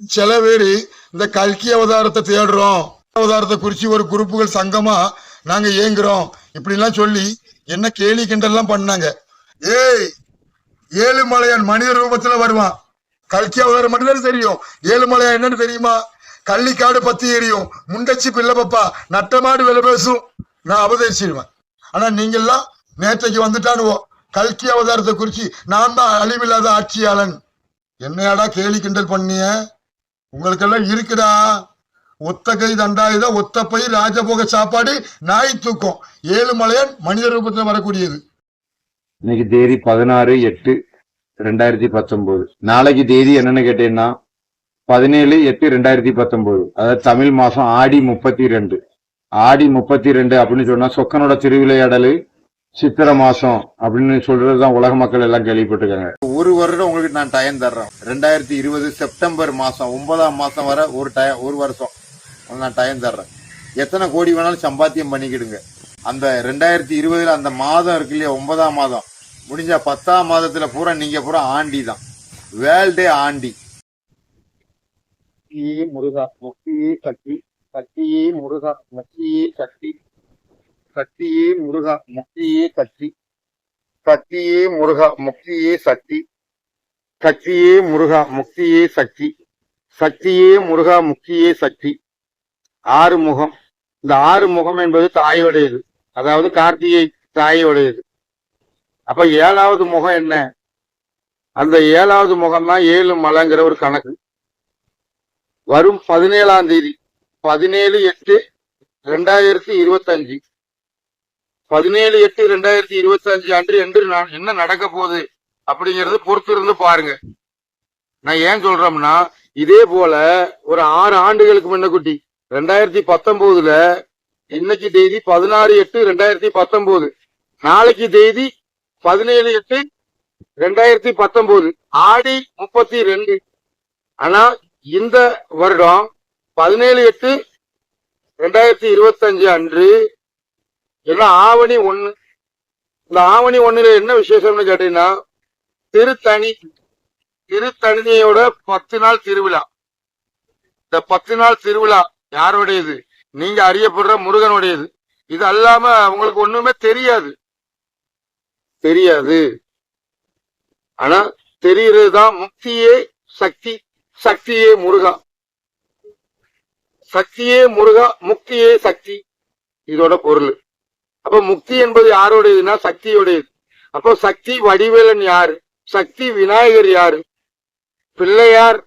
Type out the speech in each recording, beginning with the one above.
சில பேர் இந்த கல்கி அவதாரத்தை தேடுறோம். அவதாரத்தை குறித்து ஒரு குரூப்புகள் சங்கமாக நாங்கள் ஏங்குறோம் இப்படிலாம் சொல்லி என்ன கேலி கிண்டல்லாம் பண்ணாங்க. ஏய் ஏழுமலையான் மனித ரூபத்தில் வருவான். கல்கி அவதாரம் மட்டும்தான் தெரியும். ஏழுமலையான் என்னன்னு தெரியுமா? கள்ளிக்காடு பத்தி எரியும். முண்டச்சி பிள்ளை பப்பா நட்டமாடு விலை பேசும். நான் அவதரிச்சிடுவேன் ஆனால் நீங்கள்லாம் நேற்றைக்கு வந்துட்டானுவோம் கல்கி அவதாரத்தை குறித்து நான் தான் அழிவில்லாத ஆட்சியாளன். என்னையாடா கேலி கிண்டல் பண்ணிய? உங்களுக்கெல்லாம் இருக்குதா ஒத்த கை தண்டாயுதம் ஒத்த பை ராஜபோக சாப்பாடு நாய் தூக்கம். ஏழுமலையான் மனித ரூபத்துல வரக்கூடியது. இன்னைக்கு தேதி பதினாறு எட்டு ரெண்டாயிரத்தி பத்தொன்பது. நாளைக்கு தேதி என்னன்னு கேட்டீங்கன்னா பதினேழு எட்டு ரெண்டாயிரத்தி பத்தொன்பது. அதாவது தமிழ் மாசம் ஆடி முப்பத்தி ரெண்டு. ஆடி முப்பத்தி ரெண்டு அப்படின்னு சொன்னா சொக்கனோட திருவிளையாடலு சித்திரை மாசம் அப்படின்னு சொல்றதுதான் உலக மக்கள் எல்லாம் கேள்விப்பட்டிருக்காங்க. ஒரு வருடம் உங்களுக்கு நான் டைம் தர்றேன். ரெண்டாயிரத்தி இருபது செப்டம்பர் மாசம் ஒன்பதாம் மாசம் வரை ஒரு டயம் ஒரு வருஷம் நான் டைம் தர்றேன். எத்தனை கோடி வேணாலும் சம்பாத்தியம் பண்ணிக்கிடுங்க. அந்த ரெண்டாயிரத்தி இருபதுல அந்த மாதம் இருக்கு இல்லையா ஒன்பதாம் மாதம். முடிஞ்ச பத்தாம் மாதத்துல பூரா நீங்க பூரா ஆண்டி தான். வேர்ல்டே ஆண்டி. முருகா முக்தியே சக்தி கத்தியே முருகா முக்தியே சக்தி. சக்தியே முருகா முக்தியே கட்சி சக்தியே முருகா முக்தியே சக்தி. சக்தியே முருகா முக்தியே சக்தி. சக்தியே முருகா முக்தியே சக்தி. ஆறு முகம் இந்த ஆறு முகம் என்பது தாயோடையது. அதாவது கார்த்திகை தாயோடையது. அப்ப ஏழாவது முகம் என்ன? அந்த ஏழாவது முகம் தான் ஏழு மலைங்கிற ஒரு கணக்கு. வரும் பதினேழாம் தேதி பதினேழு எட்டு ரெண்டாயிரத்தி இருபத்தஞ்சு. பதினேழு எட்டு ரெண்டாயிரத்தி இருபத்தஞ்சு அன்று என்று நான் என்ன நடக்க போகுது அப்படிங்கறது பொறுத்து இருந்து பாருங்க. நான் ஏன் சொல்றோம்னா இதே போல ஒரு ஆறு ஆண்டுகளுக்கு முன்ன குட்டி ரெண்டாயிரத்தி பத்தொன்பதுல இன்னைக்கு தேதி பதினாறு எட்டு ரெண்டாயிரத்தி பத்தொன்பது நாளைக்கு தேதி பதினேழு எட்டு ரெண்டாயிரத்தி பத்தொன்பது ஆடி முப்பத்தி ரெண்டு. ஆனா இந்த வருடம் பதினேழு எட்டு ரெண்டாயிரத்தி இருபத்தஞ்சு அன்று எல்லாம் ஆவணி ஒண்ணு? இந்த ஆவணி ஒண்ணுல என்ன விசேஷம்னு கேட்டீங்கன்னா திருத்தணி திருத்தணியோட பத்து நாள் திருவிழா. இந்த பத்து நாள் திருவிழா யாருடையது? நீங்க அறியப்படுற முருகனுடையது. இது அல்லாம அவங்களுக்கு ஒண்ணுமே தெரியாது. தெரியாது. ஆனா தெரிகிறது தான் முக்தியே சக்தி. சக்தியே முருகா. சக்தியே முருகா முக்தியே சக்தி. இதோட பொருள். அப்ப முக்தி என்பது யாருடையதுன்னா சக்தியுடையது. அப்போ சக்தி வடிவேலன் யாரு? சக்தி விநாயகர் யாரு? பிள்ளையார்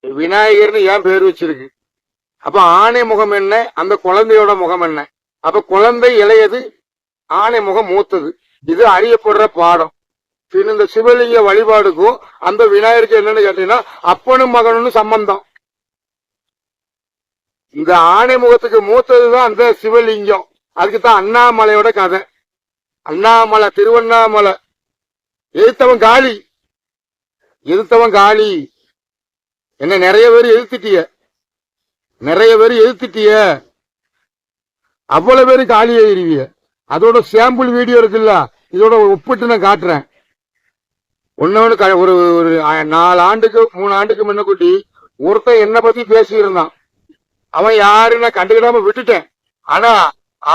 விநாயகர்னு ஏன் பேர் வச்சிருக்கு? அப்ப ஆணை முகம் என்ன? அந்த குழந்தையோட முகம் என்ன? அப்ப குழந்தை இளையது ஆணை முகம் மூத்தது. இது அறியப்படுற பாடம். பின் இந்த சிவலிங்க வழிபாடுக்கும் அந்த விநாயகருக்கு என்னன்னு கேட்டீங்கன்னா அப்பனும் மகனும் சம்பந்தம். இந்த ஆணை முகத்துக்கு மூத்ததுதான் அந்த சிவலிங்கம். அதுக்கு தான் அண்ணாமலையோட கதை. அண்ணாமலை திருவண்ணாமலை. எதிர்த்தவன் காளி. எதிர்த்தவன் காளி. என்ன நிறைய பேர் எதிர்த்திட்டிய நிறைய பேர் எதிர்த்திட்டிய அவ்வளவு பேர் காலி ஆயிருவிய அதோட சாம்பிள் வீடியோ இருக்குல்ல இதோட ஒப்பிட்டு நான் காட்டுறேன். ஒன்னொன்னு ஒரு ஒரு நாலு ஆண்டுக்கு மூணு ஆண்டுக்கு முன்ன கூட்டி ஒருத்தன் என்னை பத்தி பேசியிருந்தான். அவன் யாருன்னு கண்டுக்கிடாம விட்டுட்டேன். ஆனா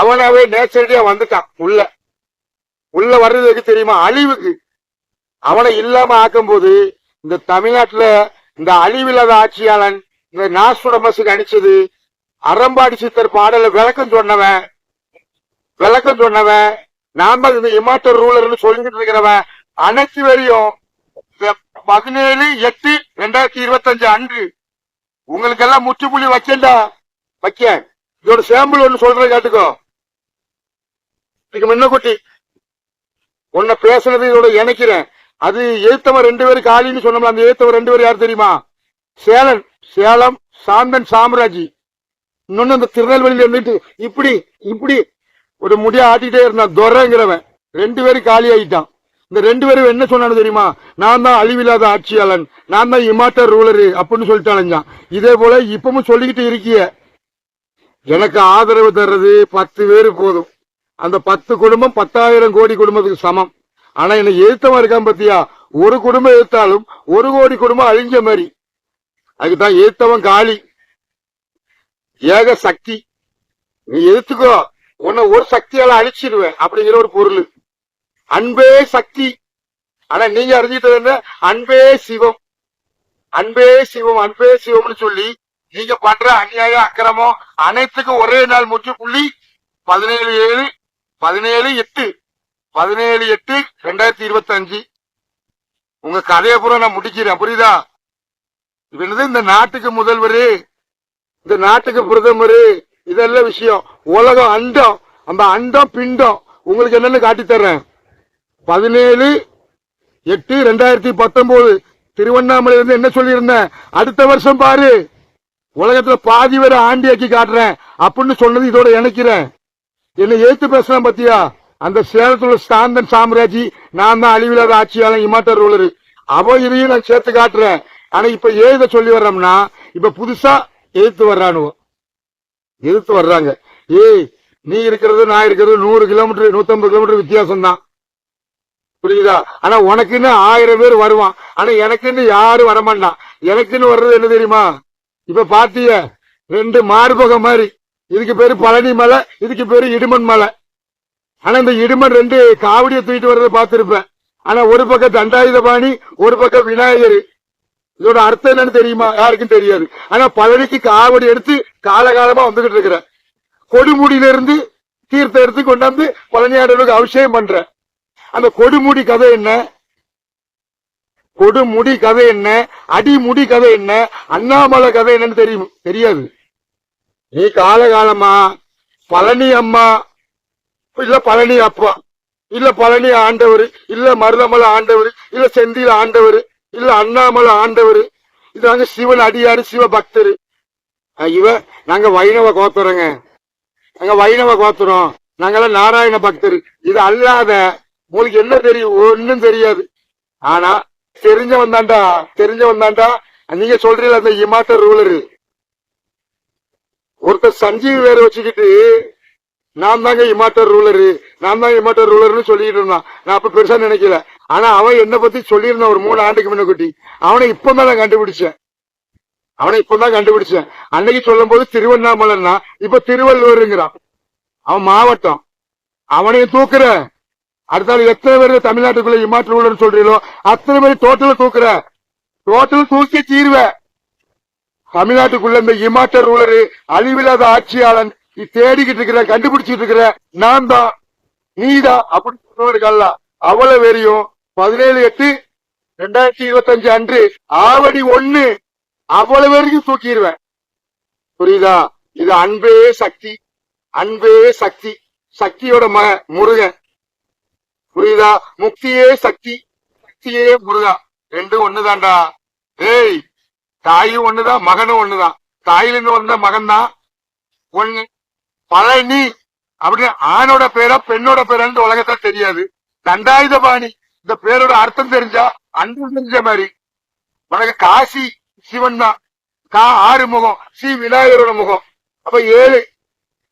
அவனாவே நேச்சரடியா வந்துட்டான். உள்ள. உள்ள வர்றது எதுக்கு தெரியுமா? அழிவுக்கு. அவனை இல்லாம ஆக்கும்போது இந்த தமிழ்நாட்டுல இந்த அழிவில்லாத ஆட்சியாளன் இந்த நாசுடமசுக்கு அடிச்சது அறம்பாடி சித்தர் பாடல விளக்கம் சொன்னவன் விளக்கம் சொன்னவன் நாம இந்த இமாட்டர் ரூலர்னு சொல்லிக்கிட்டு இருக்கிறவன் அனைத்து வரையும் பதினேழு எட்டு ரெண்டாயிரத்தி இருபத்தஞ்சு அன்று உங்களுக்கு எல்லாம் முற்றுப்புள்ளி வச்சேன்டா. வைக்க இதோட சாம்பிள் ஒன்று சொல்றேன் கேட்டுக்கோ. இன்னைக்கு முன்ன குட்டி. உன்னை பேசுனது இதோட இணைக்கிறேன். அது எழுத்தவன் ரெண்டு பேரும் காலின்னு சொன்னோம்ல அந்த எழுத்தவன் ரெண்டு பேரும் யார் தெரியுமா? சேலன் சேலம் சாந்தன் சாம்ராஜி. இன்னொன்னு அந்த திருநெல்வேலியில இருந்துட்டு இப்படி இப்படி ஒரு முடிய ஆட்டிட்டே இருந்தான். துரைங்கிறவன். ரெண்டு பேரும் காலி ஆயிட்டான் இந்த ரெண்டு பேரும் என்ன சொன்னானு தெரியுமா? நான் தான் அழிவில்லாத ஆட்சியாளன். நான் தான் இமாட்டர் ரூலரு அப்படின்னு சொல்லிட்டு இதே போல இப்பவும் சொல்லிக்கிட்டு இருக்கிய. எனக்கு ஆதரவு தர்றது பத்து பேர் போதும். அந்த பத்து குடும்பம் பத்தாயிரம் கோடி குடும்பத்துக்கு சமம். ஆனா என்ன எழுத்தமா இருக்கான் பத்தியா? ஒரு குடும்பம் எழுத்தாலும் ஒரு கோடி குடும்பம் அழிஞ்ச மாதிரி அதுக்குதான் எழுத்தவன் காளி. ஏக சக்தி. நீ எதிர்த்துக்கோ உன்னை ஒரு சக்தியால அழிச்சிருவேன் அப்படிங்கிற ஒரு பொருள். அன்பே சக்தி. ஆனா நீங்க அறிஞ்சிட்டது என்ன? அன்பே சிவம். அன்பே சிவம் அன்பே சிவம்னு சொல்லி நீங்க பண்ற அநியாய அக்கிரமம் அனைத்துக்கும் ஒரே நாள் முற்றுப்புள்ளி பதினேழு ஏழு பதினேழு எட்டு. பதினேழு எட்டு ரெண்டாயிரத்தி இருபத்தி அஞ்சு உங்க கதையை பூரா நான் முடிக்கிறேன். புரியுதா? என்னது? இந்த நாட்டுக்கு முதல்வர். இந்த நாட்டுக்கு பிரதமர். இதெல்லாம் விஷயம். உலகம் அண்டம். அந்த அண்டம் பிண்டம். உங்களுக்கு என்னன்னு காட்டி தர்றேன். பதினேழு எட்டு ரெண்டாயிரத்தி பத்தொன்பது திருவண்ணாமலை இருந்து என்ன சொல்லியிருந்தேன்? அடுத்த வருஷம் பாரு. உலகத்துல பாதி பேரை ஆண்டியாக்கி காட்டுறேன். அப்படின்னு சொன்னது இதோட இணைக்கிறேன். என்னை ஏத்து பேசுறான் பத்தியா? அந்த சேலத்துல சாந்தன் சாம்ராஜி நான் தான் அழிவில்லாத ஆட்சியாளன் இமாட்டர் ரூலரு. அவ இதையும் நான் சேர்த்து காட்டுறேன். ஆனா இப்ப எழுத சொல்லி வர்றோம்னா இப்ப புதுசா எதிர்த்து வர்றானுவோ. எதிர்த்து வர்றாங்க. ஏய் நீ இருக்கிறது நான் இருக்கிறது நூறு கிலோமீட்டர் நூத்தம்பது கிலோமீட்டர் வித்தியாசம் தான் புரியுதா ஆனா உனக்குன்னு ஆயிரம் பேர் வருவான். ஆனா எனக்குன்னு யாரும் வரமாட்டான். எனக்குன்னு வர்றது என்ன தெரியுமா? இப்ப பாத்திய? ரெண்டு மார்பகம் மாதிரி. இதுக்கு பேரு பழனி மலை இதுக்கு பேரு இடுமன் மலை. ஆனா இந்த இடுமன் ரெண்டு காவடியை தூக்கிட்டு வர்றதை பார்த்திருப்பேன். ஆனா ஒரு பக்கம் தண்டாயுதபாணி ஒரு பக்கம் விநாயகர். இதோட அர்த்தம் என்னன்னு தெரியுமா? யாருக்கும் தெரியாது. ஆனா பழனிக்கு காவடி எடுத்து காலகாலமா வந்துகிட்டு இருக்கிற கொடுமுடியில இருந்து தீர்த்தம் எடுத்து கொண்டாந்து பழனியாடலுக்கு அபிஷேகம் பண்ற அந்த கொடுமுடி கதை என்ன? கொடுமுடி கதை என்ன? அடிமுடி கதை என்ன? அண்ணாமலை கதை என்னன்னு தெரியும் தெரியாது. நீ காலகாலமா பழனி அம்மா இல்ல பழனி அப்பா இல்ல பழனி ஆண்டவர் இல்ல மருதமலை ஆண்டவர் இல்ல செந்தில ஆண்டவர் இல்ல அண்ணாமலை ஆண்டவர் இது நாங்க சிவன் அடியாரு சிவ பக்தர் இவ நாங்க வைணவ கோத்துறோங்க நாங்க வைணவ கோத்துறோம் நாங்கெல்லாம் நாராயண பக்தர் இது அல்லாத உங்களுக்கு என்ன தெரியும் ஒன்னும் தெரியாது ஆனா தெரிஞ்சவன் தான்டா தெரிஞ்சவன் தான்டா நீங்க சொல்றீங்க அந்த இமாட்டர் ரூலரு ஒருத்தர் சஞ்சீவ் வேற வச்சுக்கிட்டு நான் தாங்க இமாட்டர் ரூலரு நான் தான் இமாட்டர் ரூலர்னு சொல்லிட்டு இருந்தான். நான் அப்ப பெருசா நினைக்கல. ஆனா அவன் என்ன பத்தி சொல்லியிருந்தான் ஒரு மூணு ஆண்டுக்கு முன்ன குட்டி. அவனை இப்பதான் நான் கண்டுபிடிச்சேன். அவனை இப்பதான் கண்டுபிடிச்சேன். அன்னைக்கு சொல்லும் போது திருவண்ணாமலைன்னா இப்ப திருவள்ளுவருங்கிறான். அவன் மாவட்டம். அவனையும் தூக்குற. அடுத்தாலும் எத்தனை பேர் தமிழ்நாட்டுக்குள்ள இமாட்டர் ரூலர்னு சொல்றீங்களோ அத்தனை பேர் டோட்டலா தூக்குற. டோட்டல் தூக்கி தீர்வேன் தமிழ்நாட்டுக்குள்ள இந்த இமாட்டர் ரூலரு அழிவில்லாத ஆட்சியாளன் தேடிக்கிட்டு இருக்கிற கண்டுபிடிச்சிட்டு இருக்கிற நான் தான். நீதான். அப்படின்னு சொன்னவர்கள் அவ்வளவு வெறியும். பதினேழு எட்டு ரெண்டாயிரத்தி இருபத்தஞ்சு அன்று ஆவடி ஒண்ணு. அவ்வளவு வரைக்கும் தூக்கிடுவேன். புரியுதா? இது அன்பே சக்தி. அன்பே சக்தி. சக்தியோட ம முருகன். புரியுதா? முக்தியே சக்தி. சக்தியே முருகா. ரெண்டும் ஒண்ணுதான்டா. ஏய் தாயும் ஒண்ணுதான் மகனும் ஒண்ணுதான். தாயிலிருந்து வந்த மகன் தான் ஒண்ணு பழனி அப்படின்னு ஆணோட பேரா பெண்ணோட பேரான்னு உலகத்தான் தெரியாது. தண்டாயுதபாணி இந்த பேரோட அர்த்தம் தெரிஞ்சா அன்பு தெரிஞ்ச மாதிரி. உனக்கு காசி சிவன் தான். கா ஆறு முகம். சி விநாயகரோட முகம். அப்ப ஏழு.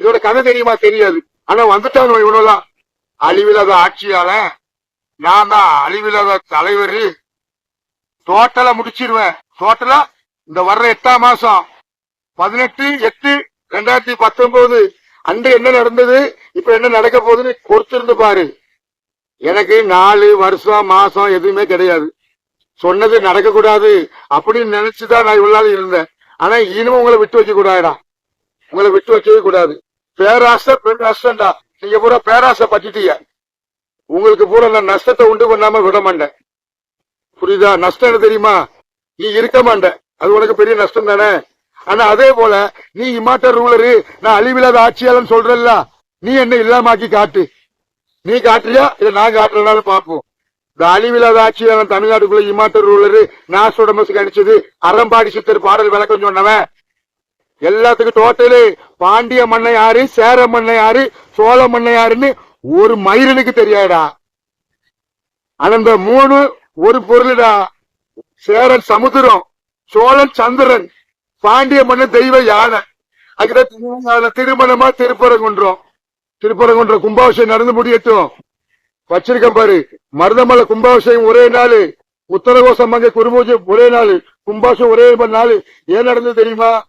இதோட கதை தெரியுமா? தெரியாது. ஆனா வந்துட்டான் இவ்வளவுலாம் அழிவில்லாத ஆட்சியால நான் தான் அழிவில்லாத தலைவர். டோட்டலா முடிச்சிருவேன். டோட்டலா இந்த வர்ற எட்டாம் மாசம் பதினெட்டு எட்டு ரெண்டாயிரத்தி பத்தொன்பது அன்று என்ன நடந்தது இப்ப என்ன நடக்க போகுதுன்னு பொறுத்திருந்து பாரு. எனக்கு நாலு வருஷம் மாசம் எதுவுமே கிடையாது. சொன்னது நடக்க கூடாது அப்படின்னு நினைச்சுதான் நான் இவ்வளவு இருந்தேன். ஆனா இனிமே உங்களை விட்டு வைக்க கூடாதுடா. உங்களை விட்டு வைக்கவே கூடாது. பேராசை பெண் நீங்க பூரா பேராசை பட்டுட்டீங்க உங்களுக்கு பூரா நான் நஷ்டத்தை உண்டு பண்ணாம விட மாட்டேன். புரியுதா? நஷ்டம் என்ன தெரியுமா? நீ இருக்க மாட்டேன். அது உனக்கு பெரிய நஷ்டம் தானே? ஆனா அதே போல நீ இமாட்டர் ரூலரு நான் அழிவில்லாத ஆட்சியாளன் சொல்றல்ல. நீ என்ன இல்லாமாக்கி காட்டு. நீ காட்டுறியா? இல்ல நான் காட்டுறனாலும் பாப்போம் இந்த அழிவில்லாத ஆட்சியாளன் தமிழ்நாட்டுக்குள்ள இமாட்டர் ரூலரு நாசோடமஸ் கணிச்சது அறம்பாடி சித்தர் பாடல் விளக்கம் சொன்னவன். எல்லாத்துக்கும் டோட்டலு பாண்டிய மன்னை யாரு சேர மன்னை யாரு சோழ மன்னை யாருன்னு ஒரு மயிரனுக்கு தெரியாடா ஆனா இந்த மூணு ஒரு பொருளுடா. சேரன் சமுத்திரம். சோழன் சந்திரன் பாண்டிய மன்னன் தெய்வ யானை. அதுக்கிட்ட திருமணமா திருப்பரங்குன்றம். திருப்பரங்குன்றம் கும்பாபிஷேகம் நடந்து முடியட்டும். வச்சிருக்கேன் பாரு மருதமலை கும்பாபிஷேகம் ஒரே நாள் உத்தரகோசம் அங்கே குருபூஜை ஒரே நாள் கும்பாபிஷேகம் ஒரே நாள். ஏன் நடந்தது தெரியுமா?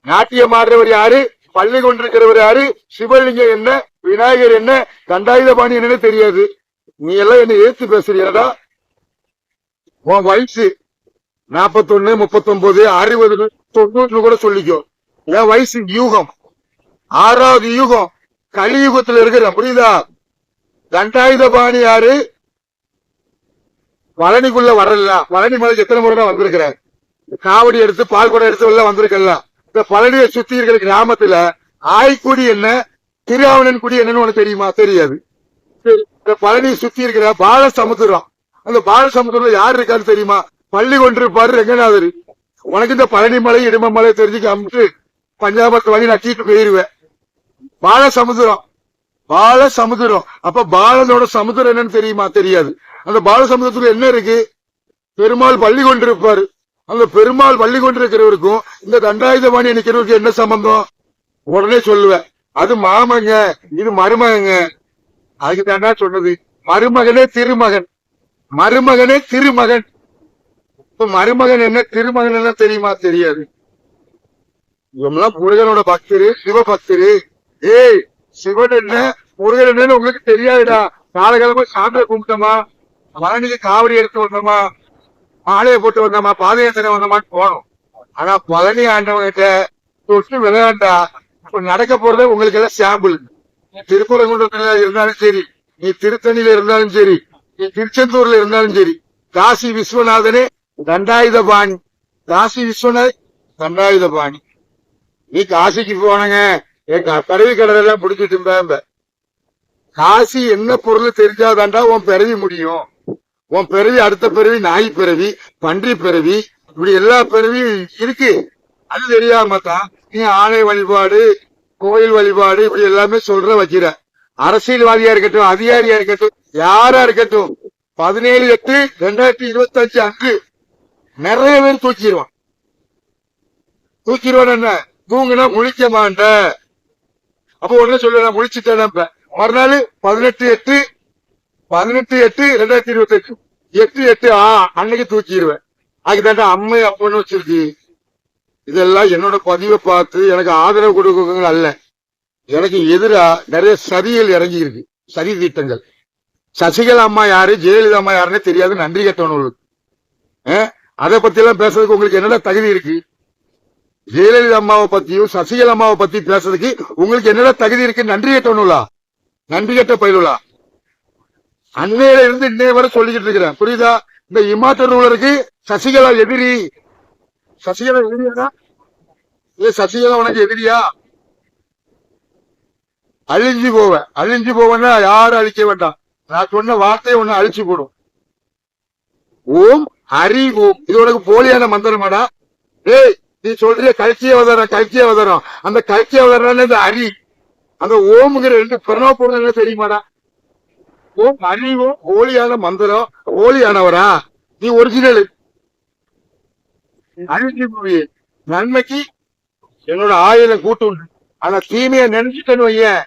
நாட்டியம் ஆடுறவர் யாரு? பள்ளி கொண்டிருக்கிறவர் யாரு? சிவலிங்கம் என்ன? விநாயகர் என்ன? கண்டாயுதபாணி என்னன்னு தெரியாது. நீ எல்லாம் என்ன ஏத்து பேசுறியாடா உன் வயசு. நாப்பத்தொன்னு முப்பத்தொன்பது அறுபது தொண்ணூறு கூட சொல்லிக்கோ. என் வயசு யூகம். ஆறாவது யூகம். கலியுகத்துல இருக்கிற புரியுதா? தண்டாயுதபாணி யாரு? பழனிக்குள்ள வரல. பழனி மலைக்கு எத்தனை முறை தான் வந்திருக்கிறேன் காவடி எடுத்து பால் குடம் எடுத்து உள்ள வந்திருக்கல இந்த பழனியை சுத்தி இருக்கிற கிராமத்துல ஆய்க்குடி என்ன திருவாவணன் குடி என்னன்னு உனக்கு தெரியுமா? தெரியாது. சரி, இந்த பழனியை சுத்தி இருக்கிற பாலசமுத்திரம். அந்த பாலசமுத்திரம் யார் இருக்கான்னு தெரியுமா? பள்ளி கொண்டிருப்பாரு ரெங்கநாதர். உனக்கு இந்த பழனி மலை இடும மலை தெரிஞ்சு காமிச்சு பஞ்சாபத்து வழி நட்டிட்டு போயிருவேன். பாலசமுத்திரம் பாலசமுத்திரம் அப்ப பாலனோட சமுதிரம் என்னன்னு தெரியுமா? தெரியாது. அந்த பால பாலசமுத்திரத்துல என்ன இருக்கு? பெருமாள் பள்ளி கொண்டிருப்பாரு அந்த பெருமாள் பள்ளி கொண்டிருக்கிறவருக்கும் இந்த தண்டாயுதபாணி நிக்கிறவருக்கும் என்ன சம்பந்தம்? உடனே சொல்லுவேன். அது மாமங்க இது மருமகங்க. அதுக்கு தாண்டா சொன்னது. மருமகனே திருமகன். மருமகனே திருமகன். இப்ப மருமகன் என்ன திருமகன் என்ன தெரியுமா? தெரியாது. இவங்கெல்லாம் முருகனோட பக்தரு சிவ பக்தரு ஏய் சிவன் என்ன முருகன் என்னன்னு உங்களுக்கு தெரியாதுடா. காலகாலமா சாமியை கும்பிட்டோமா? பழனிக்கு காவடி எடுத்து வந்தோமா? மாலையை போட்டு வந்தோமா? பாதயாத்திரை வந்தோமான்னு போனோம். ஆனா பழனி ஆண்டவங்கிட்ட தொட்டு விளையாண்டா. இப்ப நடக்க போறதே உங்களுக்கு எல்லாம் சாம்பிள். நீ திருப்பரங்குன்றத்துல இருந்தாலும் சரி நீ திருத்தணியில இருந்தாலும் சரி நீ திருச்செந்தூர்ல இருந்தாலும் சரி காசி விஸ்வநாதனே தண்டாயுதபாணி. காசி விஸ்வநாத் தண்டாயுதபாணி. நீ காசிக்கு போனங்க. என் கருவி கடலெல்லாம் பிடிச்சிட்டு காசி என்ன பொருள் தெரிஞ்சாதாண்டா உன் பிறவி முடியும். உன் பிறவி அடுத்த பிறவி நாய் பிறவி பன்றி பிறவி இப்படி எல்லா பிறவியும் இருக்கு. அது தெரியாம தான் நீ ஆணை வழிபாடு கோயில் வழிபாடு இப்படி எல்லாமே சொல்ற வைக்கிற. அரசியல்வாதியா இருக்கட்டும் அதிகாரியா இருக்கட்டும் யாரா இருக்கட்டும் பதினேழு எட்டு ரெண்டாயிரத்தி இருபத்தி அஞ்சு அன்று நிறைய பேர் தூக்கிடுவான். தூக்கிடுவான் என்ன? தூங்குனா முழிக்க மாட்டேன். அப்ப உடனே சொல்ல நான் முழிச்சுட்டேன் மறுநாள் பதினெட்டு எட்டு பதினெட்டு எட்டு ரெண்டாயிரத்தி இருபத்தி எட்டு எட்டு எட்டு ஆ அன்னைக்கு தூக்கிடுவேன். அதுக்கு அம்மை அப்பன்னு வச்சிருக்கு. இதெல்லாம் என்னோட பதிவை பார்த்து எனக்கு ஆதரவு கொடுக்கவங்க அல்ல. எனக்கு எதிரா நிறைய சதிகள் இறங்கி இருக்கு சதி திட்டங்கள். சசிகலா அம்மா யாரு ஜெயலலிதா அம்மா யாருன்னு தெரியாது. நன்றி கட்டவனுக்கு அதை பத்தி எல்லாம் பேசுறதுக்கு உங்களுக்கு என்னடா தகுதி இருக்கு? ஜெயலலிதா அம்மாவை பத்தியும் சசிகலா அம்மாவை பத்தி பேசுறதுக்கு உங்களுக்கு என்னடா தகுதி இருக்கு? நன்றி கட்டணும்லா நன்றி கட்ட பயிலுலா? அன்னையில இருந்து இன்னைய வரை சொல்லிக்கிட்டு இருக்கிறேன். புரியுதா? இந்த இமாச்சல் ரூலருக்கு சசிகலா எதிரி. சசிகலா எதிரியாடா? ஏ சசிகலா உனக்கு எதிரியா? அழிஞ்சு போவேன் அழிஞ்சு போவேன்னா யாரும் அழிக்க வேண்டாம். நான் சொன்ன வார்த்தையை ஒன்னு அழிச்சு போடும். ஓம் ஹரி ஓம். இது உனக்கு போலியான மந்திரமாடா. ஏய் நீ சொல்றிய கல்கி அவதாரம் கல்கி அவதாரம் அந்த கல்கி அவதாரம் இந்த ஹரி. அந்த ஓம்ங்கிற ரெண்டு பிரணவ பொருள் தெரியுமாடா? ஓம் ஹரி ஓம் ஹோலியான மந்திரம். ஹோலியானவரா நீ ஒரிஜினல் அழிஞ்சு போய் நன்மைக்கு என்னோட ஆயுதம் கூட்டு உண்டு. ஆனா தீமையை நினைச்சுட்டேன்னு வையேன்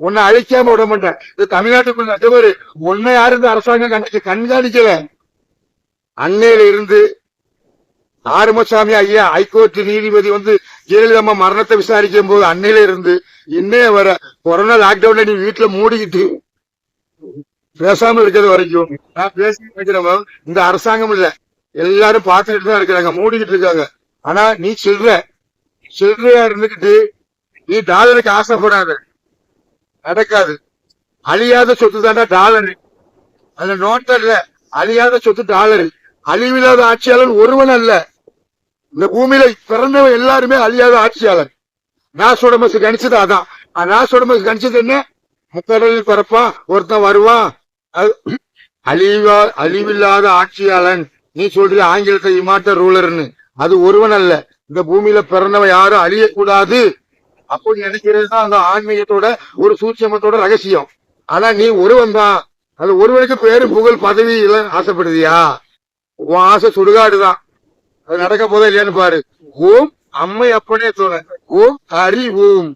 உன்னை அழிக்காம விட மாட்டேன். இது தமிழ்நாட்டுக்குள்ள அதேமாதிரி உன்னை யாரு இந்த அரசாங்கம் கண்காணிக்கல? அன்னையில இருந்து ஆறுமசாமி ஐயா ஹைகோர்ட் நீதிபதி வந்து ஜெயலலிதா அம்மா மரணத்தை விசாரிக்கும் போது அன்னையில இருந்து இன்னே வர கொரோனா லாக்டவுன்ல நீ வீட்டுல மூடிக்கிட்டு பேசாம இருக்கிறது வரைக்கும். நான் பேசி இருக்கிறவங்க இந்த அரசாங்கம் இல்ல. எல்லாரும் பார்த்துக்கிட்டு தான் இருக்கிறாங்க. மூடிக்கிட்டு இருக்காங்க. ஆனா நீ சில்ற சில்லறையா இருந்துகிட்டு நீ டாலருக்கு ஆசைப்படாத. நடக்காது. அழியாத சொத்து தாண்டா டாலர். அந்த நோட்டு இல்ல அழியாத சொத்து டாலர். அழிவில்லாத ஆட்சியாளர் ஒருவன் அல்ல. இந்த பூமியில பிறந்தவன் எல்லாருமே அழியாத ஆட்சியாளர். நாசோடமஸ் கணிச்சது அதான். நாசோடமஸ் கணிச்சது என்ன? முக்கடலில் பிறப்பான் ஒருத்தன் வருவான் அது அழிவா அழிவில்லாத ஆட்சியாளன். நீ சொல்ற ஆங்கிலத்தை இமாட்ட ரூலர்னு. அது ஒருவன் அல்ல. இந்த பூமியில பிறந்தவன் யாரும் அழியக்கூடாது. அப்படி நினைக்கிறது தான் அந்த ஆன்மீகத்தோட ஒரு சூட்சமத்தோட ரகசியம். ஆனா நீ ஒருவன் தான். அது ஒருவனுக்கு பேரு புகழ் பதவி இல்ல ஆசைப்படுதியா? உன் ஆசை சுடுகாடுதான். அது நடக்க போதா இல்லையான்னு பாரு. ஓம் அம்மை அப்பனே தோண ஓம் ஹரி ஓம்.